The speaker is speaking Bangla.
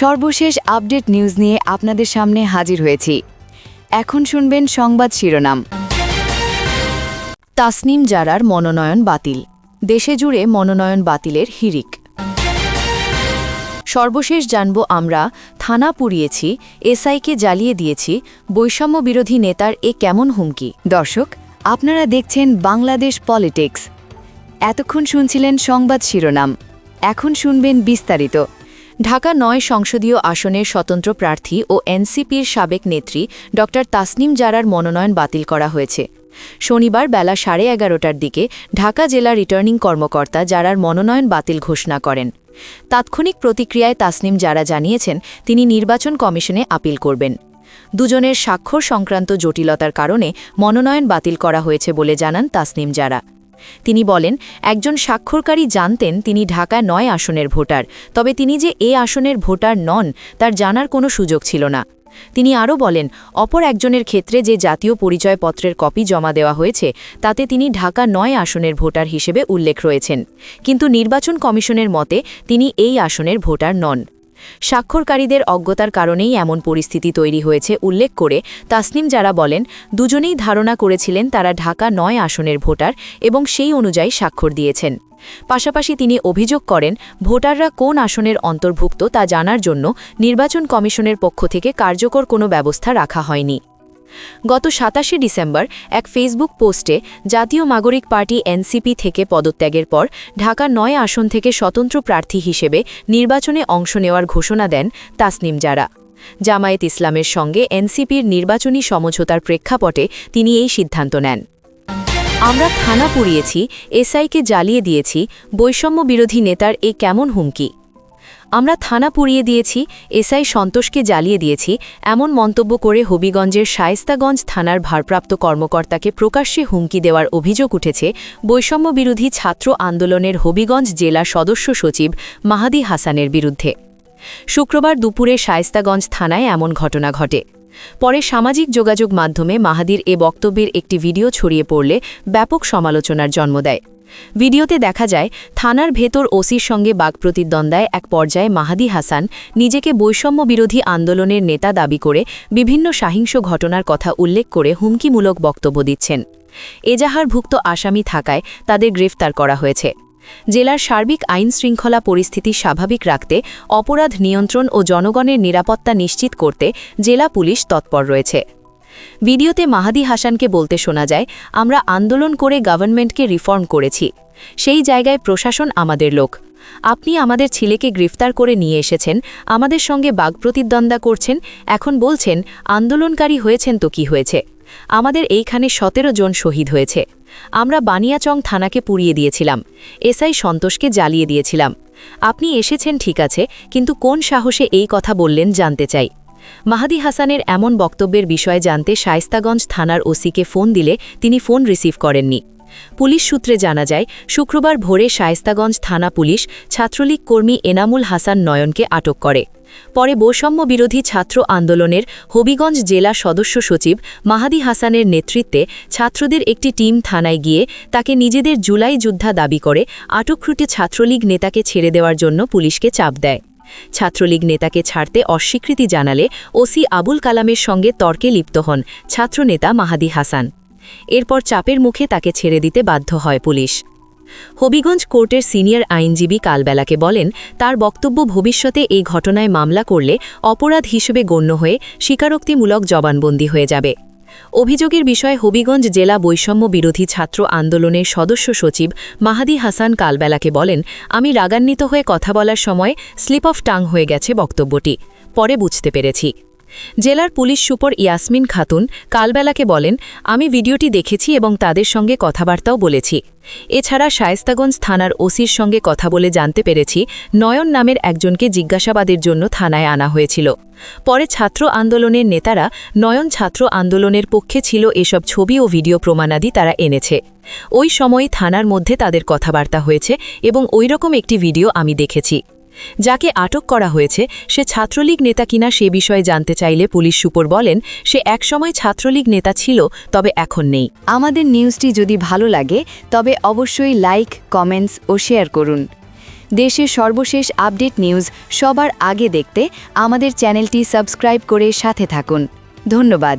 সর্বশেষ আপডেট নিউজ নিয়ে আপনাদের সামনে হাজির হয়েছি। এখন শুনবেন সংবাদ শিরোনাম। তাসনিম জারার মনোনয়ন বাতিল। দেশে জুড়ে মনোনয়ন বাতিলের হিরিক। সর্বশেষ জানব আমরা, থানা পুড়িয়েছি, এসআইকে জ্বালিয়ে দিয়েছি, বৈষম্য বিরোধী নেতার এ কেমন হুমকি? দর্শক, আপনারা দেখছেন বাংলাদেশ পলিটিক্স। এতক্ষণ শুনছিলেন সংবাদ শিরোনাম। এখন শুনবেন বিস্তারিত। ঢাকা নয় সংসদীয় আসনের স্বতন্ত্র প্রার্থী ও এনসিপির সাবেক নেত্রী ড. তাসনিম জারার মনোনয়ন বাতিল করা হয়েছে। শনিবার বেলা সাড়ে এগারোটার দিকে ঢাকা জেলা রিটার্নিং কর্মকর্তা জারার মনোনয়ন বাতিল ঘোষণা করেন। তাৎক্ষণিক প্রতিক্রিয়ায় তাসনিম যারা জানিয়েছেন, তিনি নির্বাচন কমিশনে আপিল করবেন। দুজনের স্বাক্ষর সংক্রান্ত জটিলতার কারণে মনোনয়ন বাতিল করা হয়েছে বলে জানান তাসনিম যারা তিনি বলেন, একজন স্বাক্ষরকারী জানতেন তিনি ঢাকা নয় আসনের ভোটার, তবে তিনি যে এ আসনের ভোটার নন, তার জানার কোনো সুযোগ ছিল না। তিনি আরও বলেন, অপর একজনের ক্ষেত্রে যে জাতীয় পরিচয়পত্রের কপি জমা দেওয়া হয়েছে, তাতে তিনি ঢাকা নয় আসনের ভোটার হিসেবে উল্লেখ রয়েছেন। কিন্তু নির্বাচন কমিশনের মতে, তিনি এই আসনের ভোটার নন। স্বাক্ষরকারীদের অজ্ঞতার কারণেই এমন পরিস্থিতি তৈরি হয়েছে, উল্লেখ করে তাসনিম যারা বলেন, দুজনেই ধারণা করেছিলেন তারা ঢাকা নয় আসনের ভোটার এবং সেই অনুযায়ী স্বাক্ষর দিয়েছেন। পাশাপাশি তিনি অভিযোগ করেন, ভোটাররা কোন আসনের অন্তর্ভুক্ত তা জানার জন্য নির্বাচন কমিশনের পক্ষ থেকে কার্যকর কোনো ব্যবস্থা রাখা হয়নি। গত সাতাশে ডিসেম্বর এক ফেসবুক পোস্টে জাতীয় নাগরিক পার্টি এনসিপি থেকে পদত্যাগের পর ঢাকা নয় আসন থেকে স্বতন্ত্র প্রার্থী হিসেবে নির্বাচনে অংশ নেওয়ার ঘোষণা দেন তাসনিম জারা। জামায়েত ইসলামের সঙ্গে এনসিপির নির্বাচনী সমঝোতার প্রেক্ষাপটে তিনি এই সিদ্ধান্ত নেন। আমরা থানা পুড়িয়েছি, এসআইকে জ্বালিয়ে দিয়েছি বৈষম্য বিরোধী নেতার এ কেমন হুমকি? আমরা থানা পুড়িয়ে দিয়েছি, এসআই সন্তোষকে জ্বালিয়ে দিয়েছি, এমন মন্তব্য করে হবিগঞ্জের শায়েস্তাগঞ্জ থানার ভারপ্রাপ্ত কর্মকর্তাকে প্রকাশ্যে হুমকি দেওয়ার অভিযোগ উঠেছে বৈষম্য বিরোধী ছাত্র আন্দোলনের হবিগঞ্জ জেলা সদস্য সচিব মাহাদি হাসানের বিরুদ্ধে। শুক্রবার দুপুরে শায়েস্তাগঞ্জ থানায় এমন ঘটনা ঘটে। পরে সামাজিক যোগাযোগ মাধ্যমে মাহাদির এ বক্তব্যের একটি ভিডিও ছড়িয়ে পড়লে ব্যাপক সমালোচনার জন্ম দেয়। ভিডিওতে দেখা যায়, থানার ভেতর ওসির সঙ্গে বাগপ্রতিদ্বন্দ্বায় এক পর্যায়ে মাহাদি হাসান নিজেকে বৈষম্য বিরোধী আন্দোলনের নেতা দাবি করে বিভিন্ন সাহিংস ঘটনার কথা উল্লেখ করে হুমকিমূলক বক্তব্য দিচ্ছেন। এজাহারভুক্ত আসামি থাকায় তাদের গ্রেফতার করা হয়েছে। জেলার সার্বিক আইন শৃঙ্খলা পরিস্থিতি স্বাভাবিক রাখতে অপরাধ নিয়ন্ত্রণ ও জনগণের নিরাপত্তা নিশ্চিত করতে জেলা পুলিশ তৎপর রয়েছে। ভিডিওতে মাহাদি হাসানকে বলতে শোনা যায়, আমরা আন্দোলন করে গভর্নমেন্টকে রিফর্ম করেছি। সেই জায়গায় প্রশাসন আমাদের লোক। আপনি আমাদের ছেলেকে গ্রেফতার করে নিয়ে এসেছেন, আমাদের সঙ্গে বাগপ্রতিদ্বন্দ্বা করছেন, এখন বলছেন, আন্দোলনকারী হয়েছেন তো কি হয়েছে? আমাদের এইখানে সতেরো জন শহীদ হয়েছে। আমরা বানিয়াচং থানাকে পুড়িয়ে দিয়েছিলাম। এসআই সন্তোষকে জ্বালিয়ে দিয়েছিলাম। আপনি এসেছেন ঠিক আছে, কিন্তু কোন সাহসে এই কথা বললেন জানতে চাই। মাহাদি হাসানের এমন বক্তব্যের বিষয়ে জানতে শায়স্তাগঞ্জ থানার ওসিকে ফোন দিলে তিনি ফোন রিসিভ করেননি। পুলিশ সূত্রে জানা যায়, শুক্রবার ভোরে শায়স্তাগঞ্জ থানা পুলিশ ছাত্রলীগ কর্মী এনামুল হাসান নয়নকে আটক করে। পরে বৈষম্য বিরোধী ছাত্র আন্দোলনের হবিগঞ্জ জেলা সদস্য সচিব মাহাদি হাসানের নেতৃত্বে ছাত্রদের একটি টিম থানায় গিয়ে তাকে নিজেদের জুলাই যুদ্ধা দাবি করে আটকখ্রুটে ছাত্রলীগ নেতাকে ছেড়ে দেওয়ার জন্য পুলিশকে চাপ দেয়। ছাত্রলীগ নেতাকে ছাড়তে অস্বীকৃতি জানালে ওসি আবুল কালামের সঙ্গে তর্কে লিপ্ত হন ছাত্রনেতা মাহাদি হাসান। এরপর চাপের মুখে তাকে ছেড়ে দিতে বাধ্য হয় পুলিশ। হবিগঞ্জ কোর্টের সিনিয়র আইনজীবী কালবেলাকে বলেন, তার বক্তব্য ভবিষ্যতে এই ঘটনায় মামলা করলে অপরাধ হিসেবে গণ্য হয়ে স্বীকারোক্তিমূলক জবানবন্দি হয়ে যাবে। অভিযোগের বিষয়ে হবিগঞ্জ জেলা বৈষম্য বিরোধী ছাত্র আন্দোলনের সদস্য সচিব মাহাদি হাসান কালবেলাকে বলেন, আমি রাগান্বিত হয়ে কথা বলার সময় স্লিপ অফ টাং হয়ে গেছে বক্তব্যটি। পরে বুঝতে পেরেছি। জেলার পুলিশ সুপর ইয়াসমিন খাতুন কালবেলাকে বলেন, আমি ভিডিওটি দেখেছি এবং তাদের সঙ্গে কথাবার্তাও বলেছি। এছাড়া শায়েস্তাগঞ্জ থানার ওসির সঙ্গে কথা বলে জানতে পেরেছি, নয়ন নামের একজনকে জিজ্ঞাসাবাদের জন্য থানায় আনা হয়েছিল। পরে ছাত্র আন্দোলনের নেতারা নয়ন ছাত্র আন্দোলনের পক্ষে ছিল এসব ছবি ও ভিডিও প্রমাণাদি তারা এনেছে। ওই সময় থানার মধ্যে তাদের কথাবার্তা হয়েছে এবং ওইরকম একটি ভিডিও আমি দেখেছি। যাকে আটক করা হয়েছে, সে ছাত্রলীগ নেতা কিনা সে বিষয়ে জানতে চাইলে পুলিশ সুপর বলেন, সে একসময় ছাত্রলীগ নেতা ছিল, তবে এখন নেই। আমাদের নিউজটি যদি ভালো লাগে, তবে অবশ্যই লাইক, কমেন্টস ও শেয়ার করুন। দেশের সর্বশেষ আপডেট নিউজ সবার আগে দেখতে আমাদের চ্যানেলটি সাবস্ক্রাইব করে সাথে থাকুন। ধন্যবাদ।